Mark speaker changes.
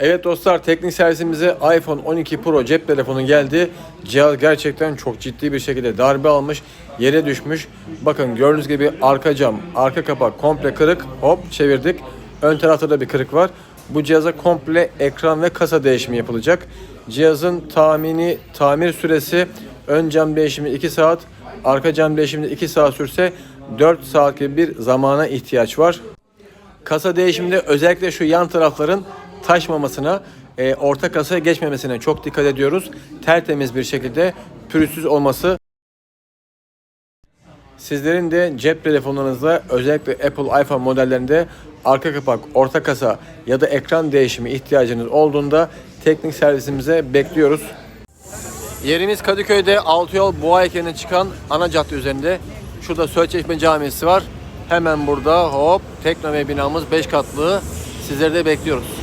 Speaker 1: Evet dostlar teknik servisimize iPhone 12 Pro cep telefonu geldi. Cihaz gerçekten çok ciddi bir şekilde darbe almış. Yere düşmüş. Bakın gördüğünüz gibi arka cam, arka kapak komple kırık. Hop çevirdik. Ön tarafta da bir kırık var. Bu cihaza komple ekran ve kasa değişimi yapılacak. Cihazın tahmini tamir süresi ön cam değişimi 2 saat, arka cam değişimi 2 saat sürse 4 saat gibi bir zamana ihtiyaç var. Kasa değişiminde özellikle şu yan tarafların taşmamasına, e, orta kasaya geçmemesine çok dikkat ediyoruz. Tertemiz bir şekilde pürüzsüz olması. Sizlerin de cep telefonlarınızda özellikle Apple iPhone modellerinde arka kapak, orta kasa ya da ekran değişimi ihtiyacınız olduğunda teknik servisimize bekliyoruz. Yerimiz Kadıköy'de Altıyol Boğa Ekeni'ne çıkan ana cadde üzerinde. Şurada Söğütçeşme Camisi var. Hemen burada hop Teknomeya binamız 5 katlı. Sizleri de bekliyoruz.